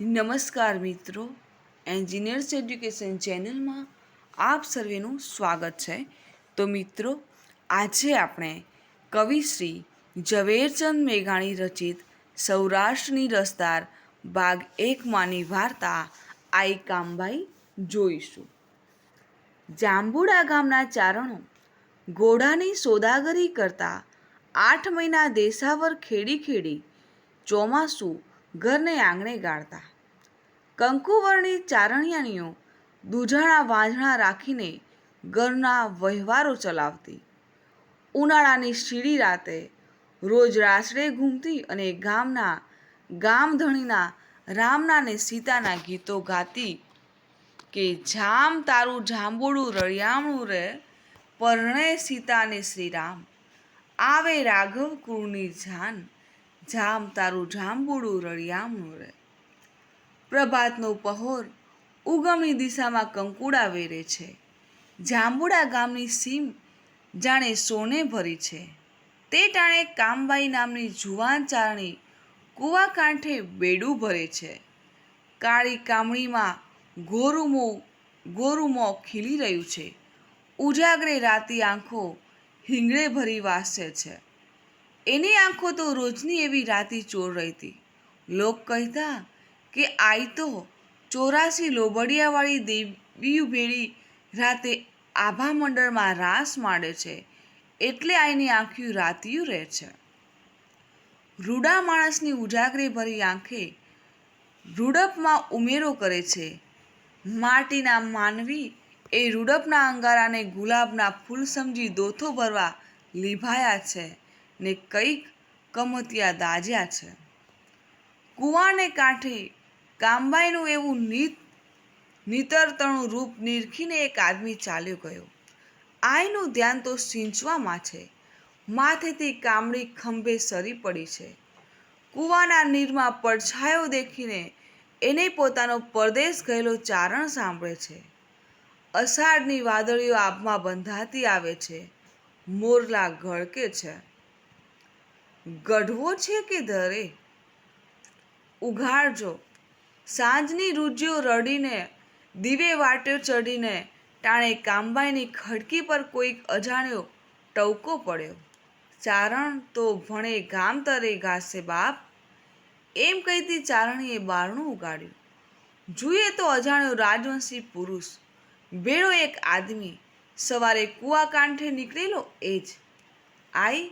નમસ્કાર મિત્રો, engineers education ચેનલમાં આપ સર્વેનું સ્વાગત છે. તો મિત્રો, આજે આપણે કવિશ્રી ઝવેરચંદ મેઘાણી રચિત સૌરાષ્ટ્રની રસદાર ભાગ એકમાંની વાર્તા આઈ કામભાઈ જોઈશું. જાંબુડા ગામના ચારણો ઘોડાની સોદાગરી કરતા આઠ મહિના દેશાવર ખેડી ખેડી ચોમાસું ઘરને આંગણે ગાળતા. કંકુવર્ણી ચારણિયાણીઓ દૂધાણા વાંઝણા રાખીને ઘરના વહેવારો ચલાવતી. ઉનાળાની શીડી રાતે રોજ રાસડે ઘૂમતી અને ગામના ગામધણીના રામના ને સીતાના ગીતો ગાતી કે, જામ તારું જાંબુડું રળિયામણું રે, પરણે સીતા ને શ્રીરામ. આવે રાઘવ કુળની જાન. જામ તારું જાંબુડું રળિયામણું રે. પ્રભાતનો પહોર ઉગમની દિશામાં કંકુડા વેરે છે. જાંબુડા ગામની સીમ જાણે સોને ભરી છે. તે ટાણે કામબાઈ નામની જુવાન ચારણી કૂવા કાંઠે બેડું ભરે છે. કાળી કામણીમાં ગોરુમો ગોરુમો ખીલી રહ્યું છે. ઉજાગરે રાતી આંખો હિંગળે ભરી વાસે છે. એની આંખો તો રોજની એવી રાતી ચોર રહેતી. લોક કહેતા કે આઈ તો ચોરાસી લોબડિયાવાળી દેવી ભેળી રાતે આભા મંડળમાં રાસ માંડે છે, એટલે આઈની આંખ્યું રાતિયું રહે છે. રૂડા માણસની ઉજાગરી ભરી આંખે રૂડપમાં ઉમેરો કરે છે. માટીના માનવી એ રૂડપના અંગારાને ગુલાબના ફૂલ સમજી દોથો ભરવા લીભાયા છે. ને કંઈક કમતિયા દાજ્યા છે. કૂવાને કાંઠે કામબાઈનું એવું નીત, નિતરતણું રૂપ નિરખીને એક આદમી ચાલ્યો ગયો. આઈનું ધ્યાન તો સિંચવામાં છે. માથેથી કામડી ખંભે સરી પડી છે. કૂવાના નીરમાં પડછાયો દેખીને એને પોતાનો પરદેશ ગયેલો ચારણ સાંભળે છે. અષાઢની વાદળીઓ આભમાં બંધાતી આવે છે. મોરલા ગળકે છે. ગઢવો છે કે ધરે? ઉઘાડજો. સાંજની રૂજ્યો રડીને, દીવે વાટ્યો ચડીને ટાણે કામબાઈની ખડકી પર કોઈક અજાણ્યો ટવકો પડ્યો. ચારણ તો ભણે ગામ તરે ઘાસે બાપ. એમ કહીતી ચારણીએ બારણું ઉગાડ્યું. જોઈએ તો અજાણ્યો રાજવંશી પુરુષ. ભેળો એક આદમી. સવારે કૂવા કાંઠે નીકળેલો એ જ. આઈ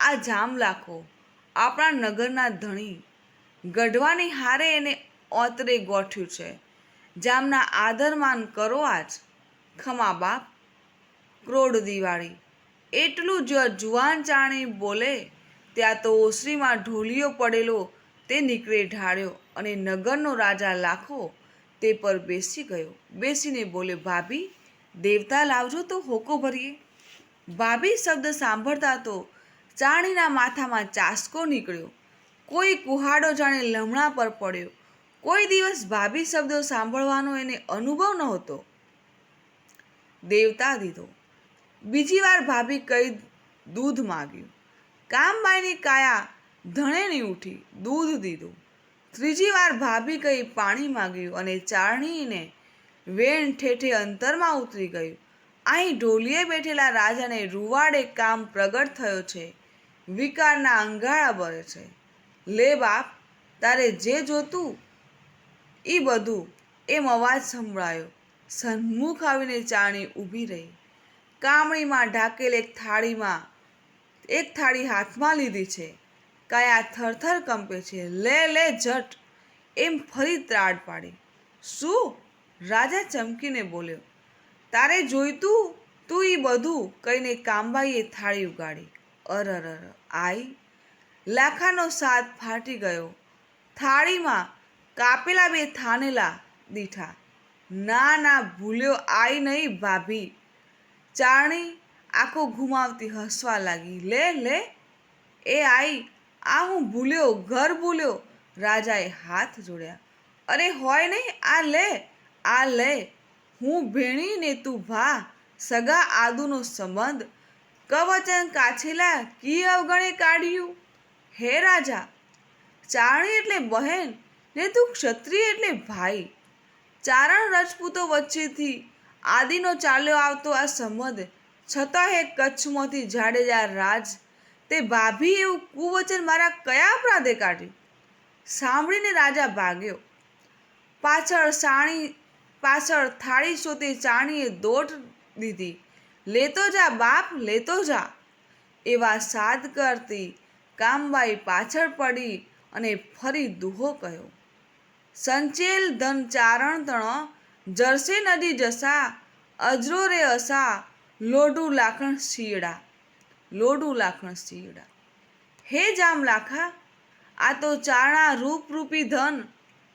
આ જામ લાખો આપણા નગરના ધણી ગઢવાની હારે એને ઓતરે ગોઠ્યું છે. જામના આદરમાન કરો આજ, ખમા બાપ, ક્રોડ દિવાળી. એટલું જ જુવાન ચાણી બોલે, ત્યાં તો ઓસરીમાં ઢોલિયો પડેલો તે નીકળે ઢાળ્યો અને નગરનો રાજા લાખો તે પર બેસી ગયો. બેસીને બોલે, ભાભી, દેવતા લાવજો તો હોકો ભરીએ. ભાભી શબ્દ સાંભળતા તો ચાણીના માથામાં ચાસકો નીકળ્યો. કોઈ કુહાડો જાણે લમણા પર પડ્યો. કોઈ દિવસ ભાભી શબ્દો સાંભળવાનો એને અનુભવ નહોતો. દેવતા દીધો. બીજી વાર ભાભી કઈ દૂધ માગ્યું. કામબાઈની કાયા ધણેની ઉઠી, દૂધ દીધું. ત્રીજી વાર ભાભી કઈ પાણી માગ્યું અને ચારણીને વેણ ઠેઠે અંતરમાં ઉતરી ગયું. અહીં ઢોલીએ બેઠેલા રાજાને રૂવાડે કામ પ્રગટ થયો છે. વિકારના અંગાળા બરે છે. લે બાપ, તારે જે જોતું એ બધું એમ અવાજ સંભળાયો. સન્મુખ આવીને ચાણી ઊભી રહી. કામણીમાં ઢાકેલ એક થાળીમાં, એક થાળી હાથમાં લીધી છે. કાયા થરથર કંપે છે. લે લે, જટ. એમ ફરી ત્રાડ પાડી. શું? રાજા ચમકીને બોલ્યો. તારે જોઈતું તું એ બધું? કહીને કામબાઈએ થાળી ઉગાડી. અરર આઈ લાખાનો સાદ ફાટી ગયો. થાળીમાં કાપેલા બે થાનેલા દીઠા. ના ના, ભૂલ્યો, આઈ નહીં, ભાભી. ચારણી આંખો ઘુમાવતી હસવા લાગી. લે લે. એ આઈ, આ હું ભૂલ્યો, ઘર ભૂલ્યો. રાજાએ હાથ જોડ્યા. અરે, હોય નહીં, આ લે આ લે. હું ભેણી ને તું ભા. સગા આદુનો સંબંધ કવચન કાછેલા કી અવગણે કાઢ્યું. હે રાજા, ચારણી એટલે બહેન ને તું ક્ષત્રિય એટલે ભાઈ. ચારણ રાજપૂતો વચ્ચેથી આદિનો ચાલ્યો આવતો આ સંબંધ, છતાં હે કચ્છમાંથી જાડેજા રાજ, તે ભાભી એવું કુવચન મારા કયા અપરાધે કાઢ્યું? સાંભળીને રાજા ભાગ્યો. પાછળ સાણી, પાછળ થાળી શોતે ચાણીએ દોટ દીધી. લેતો જા બાપ, લેતો જા. એવા સાદ કરતી કામબાઈ પાછળ પડી અને ફરી દુહો કહ્યો સંચેલ ધન ચારણ તણ, જરસે નદી જસા, અજરો રે અસા લોઢુ લાખણ શીયડા. લોઢું લાખણ શીયડા. હે જામ લાખા, આ તો ચારણા રૂપરૂપી ધન,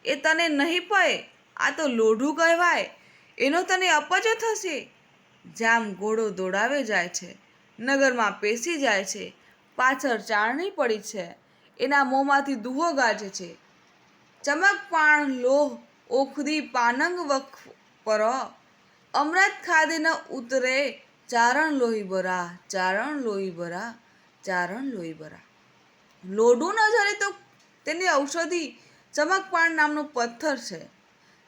એ તને નહીં પય, આ તો લોઢું કહેવાય, એનો તને અપજો થશે. જામ ઘોડો દોડાવે જાય છે, નગરમાં પેસી જાય છે, પાછળ ચારણી પડી છે, એના મોંમાંથી દુહો ગાજે છે. ચમક પાણ લોહ ઓખદી પાનંગ વખ પર અમૃત ખાધે ઉતરે, ચારણ લોહી બરા, ચારણ લોહી બરા, ચારણ લોહી બરા. લોઢું ન જરે તો તેની ઔષધિ ચમકપાણ નામનો પથ્થર છે.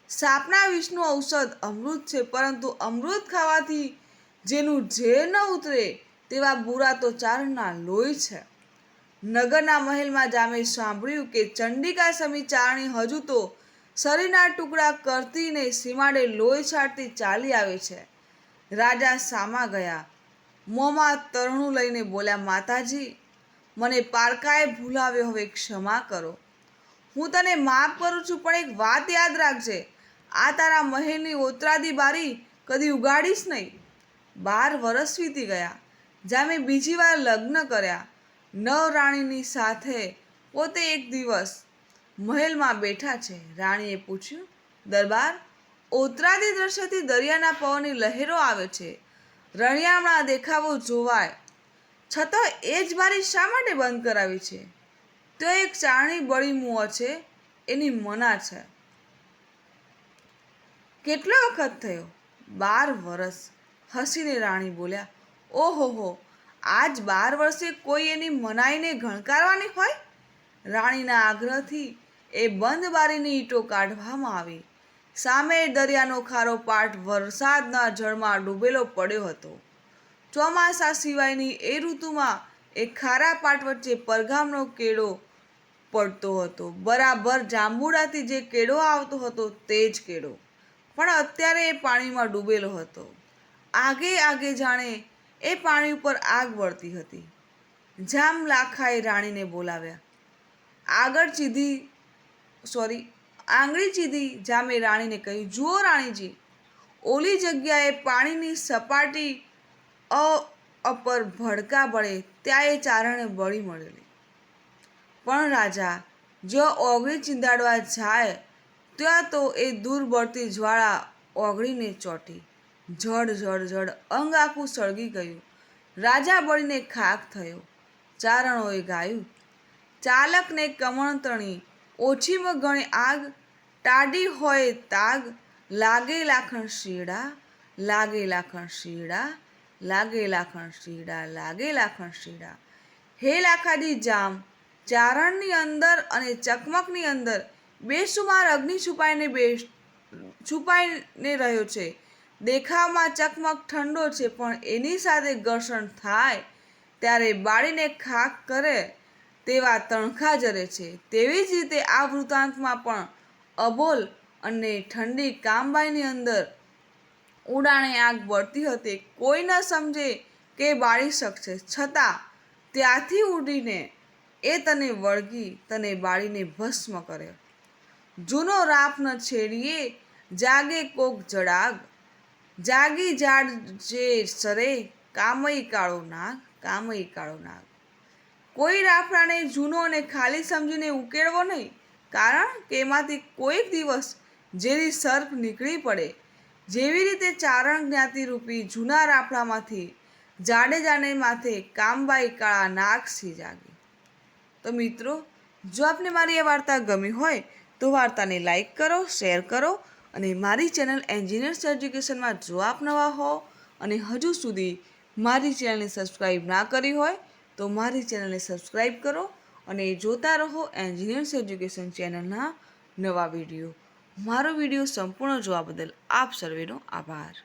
સાપના વિષનું ઔષધ અમૃત છે, પરંતુ અમૃત ખાવાથી જેનું ઝેર ન ઉતરે તેવા બુરા તો ચારણના લોહી છે. નગરના મહેલમાં જામે સાંભળ્યું કે ચંડિકા સમી ચારણી હજુ તો શરીરના ટુકડા કરતીને સીમાડે લોહી છાંટતી ચાલી આવે છે. રાજા સામા ગયા. મોંમાં તરણું લઈને બોલ્યા, માતાજી, મને પારકાએ ભૂલાવ્યો, હવે ક્ષમા કરો. હું તને માફ કરું છું, પણ એક વાત યાદ રાખજે. આ તારા મહેલની ઓતરાદી બારી કદી ઉગાડીશ નહીં. બાર વરસ વીતી ગયા. જ્યાં મેં બીજી વાર લગ્ન કર્યા. નવ રાણીની સાથે પોતે એક દિવસ મહેલમાં બેઠા છે. રાણીએ પૂછ્યું, દરબાર, ઓતરાદી દ્રશ્યથી દરિયાના પવનની લહેરો આવે છે. રણિયામણા દેખાવો જોવાય. છતાં એ જ બારી શા માટે બંધ કરાવી છે? તો એક ચારણી બળી મુઓ છે. એની મના છે. કેટલો વખત થયો? બાર વર્ષ હસીને રાણી બોલ્યા, ઓહો હો, આજ બાર વર્ષે કોઈ એની મનાઈને ગણકારવાની હોય? રાણીના આગ્રહથી એ બંધ બારીની ઈંટો કાઢવામાં આવી. સામે દરિયાનો ખારો પાટ વરસાદના જળમાં ડૂબેલો પડ્યો હતો. ચોમાસા સિવાયની એ ઋતુમાં એ ખારા પાટ વચ્ચે પરગામનો કેળો પડતો હતો. બરાબર જાંબુડાથી જે કેળો આવતો હતો, તે જ કેળો. પણ અત્યારે એ પાણીમાં ડૂબેલો હતો. આગે આગે જાણે એ પાણી ઉપર આગ વળતી હતી. જામ લાખાએ રાણીને બોલાવ્યા. આગળ ચીધી, સોરી, આંગળી ચીધી જામે રાણીને કહ્યું, જુઓ રાણીજી, ઓલી જગ્યાએ પાણીની સપાટી અ અપર ભડકા બળે ત્યાં એ ચારણે બળી મળેલી. પણ રાજા જો ઓગળી ચીંદાડવા જાય ત્યાં તો એ દૂર બળતી જ્વાળા ઓગળીને ચોટી. જડ જડ જડ અંગ આખું સળગી ગયું. રાજા બળીને ખાક થયો. ચારણોએ ગાયું. ચાલકને કમણતણી ઓછીમાં ગણી આગ. ટાડી હોય તાગ. લાગે લાખણ શીડા. લાગે લાખણ શીડા. લાગે લાખણ શીડા. લાગે લાખણ શીડા. હે લાખાડી જામ. ચારણની અંદર અને ચકમકની અંદર બેસુમાર અગ્નિ છુપાઈને બે છુપાઈને રહ્યો છે. દેખાવમાં ચકમક ઠંડો છે, પણ એની સાથે ઘર્ષણ થાય ત્યારે બાળીને ખાક કરે તેવા તણખા જરે છે. તેવી જ રીતે આ વૃત્તાંતમાં પણ અબોલ અને ઠંડી કામબાઈની અંદર ઉડાણે આગ બળતી હતી. કોઈ ન સમજે કે બાળી શકશે. છતાં ત્યાંથી ઉડીને એ તને વળગી તને બાળીને ભસ્મ કરે જૂનો રાપ ન છેડીએ, જાગે કોક જડાગ. જાગી જાડ જે સરે કામઈ કાળો નાગ કામઈ કાળો નાગ. કોઈ રાફડાને જૂનો અને ખાલી સમજીને ઉકેળવો નહીં, કારણ કે એમાંથી કોઈક દિવસ જેવી સર્પ નીકળી પડે. જેવી રીતે ચારણ જ્ઞાતિરૂપી જૂના રાફડામાંથી જાડે જાડે માથે કામબાઈ કાળા નાગ સી જાગી. તો મિત્રો, જો આપને મારી આ વાર્તા ગમી હોય તો વાર્તાને લાઈક કરો, શેર કરો અને મારી ચેનલ એન્જિનિયર્સ એજ્યુકેશનમાં જો આપ નવા હો અને હજુ સુધી મારી ચેનલને સબસ્ક્રાઈબ ના કરી હોય, તો મારી ચેનલને સબસ્ક્રાઈબ કરો અને જોતા રહો એન્જિનિયર્સ એજ્યુકેશન ચેનલના નવા વીડિયો. મારો વીડિયો સંપૂર્ણ જોવા બદલ આપ સર્વેનો આભાર.